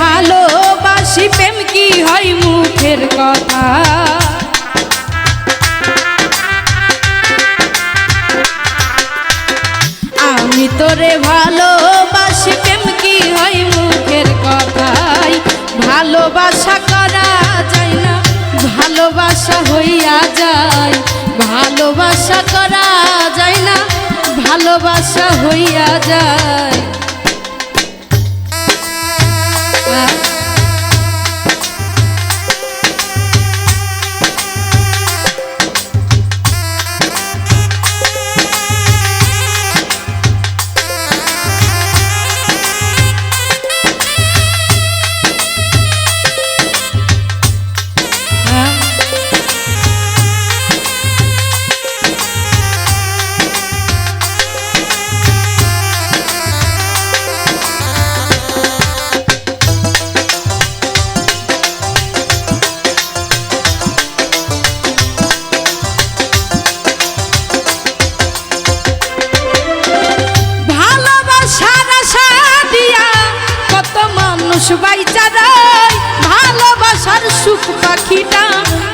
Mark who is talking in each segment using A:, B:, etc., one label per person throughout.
A: ভালোবাসি, প্রেম কি হয় মুখের কথা? আমি তোরে ভালোবাসি, প্রেম কি হয় মুখের কথাই? ভালোবাসা করা যায় না, ভালোবাসা হইয়া যায়। ভালোবাসা করা যায় না, ভালোবাসা হইয়া যায়।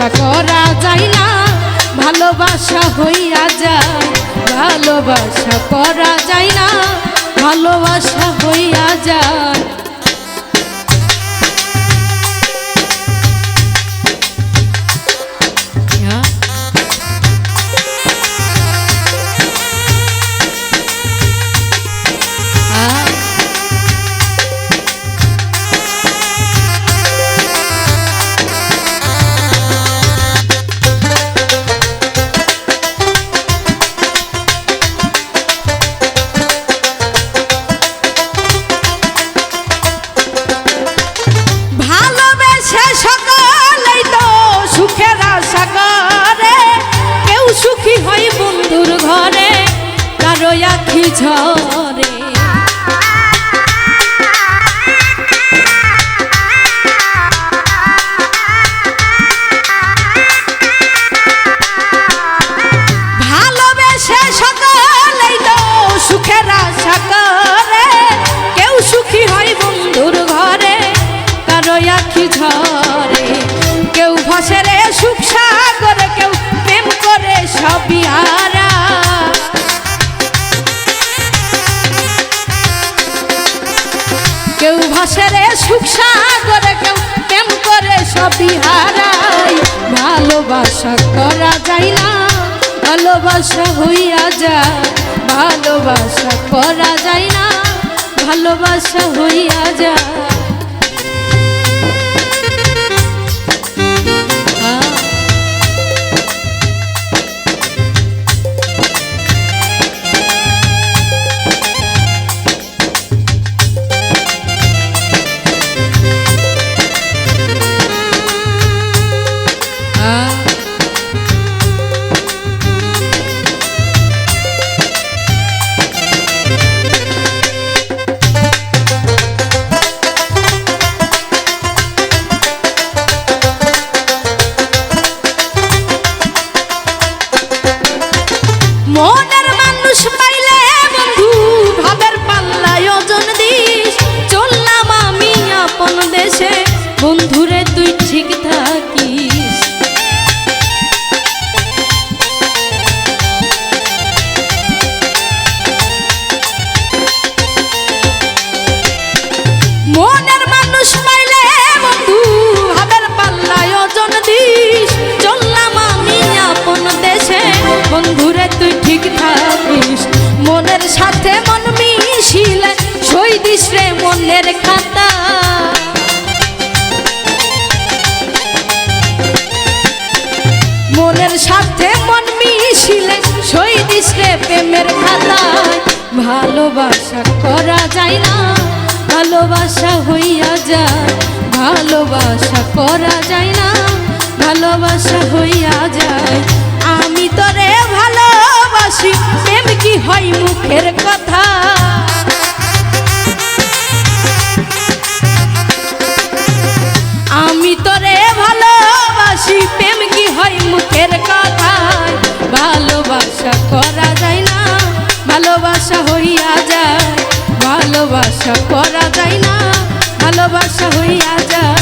A: ভালোবাসা করা যায় না ভালোবাসা হইয়া যায় ভালোবাসা করা যায় না ভালোবাসা হইয়া যায়। আখি ঝরে করে ভালোবাসা করা যায় না, ভালোবাসা হইয়া যায়, ভালোবাসা করা যায় না, ভালোবাসা হইয়া যায়। মনের মানুষ পাইলে বন্ধু, ভাবের পাল্লায় ওজন দিস। চললাম আমি আপন দেশে, বন্ধুরে তুই ঠিক থাকিস। মনের মনের খাতা। মনের সাথে মন মিশিলে প্রেমের ভালোবাসা করা যায় না, ভালোবাসা হইয়া যায়। ভালোবাসা করা যায় না, ভালোবাসা হইয়া যায়। ভালোবাসা হইয়া যায়।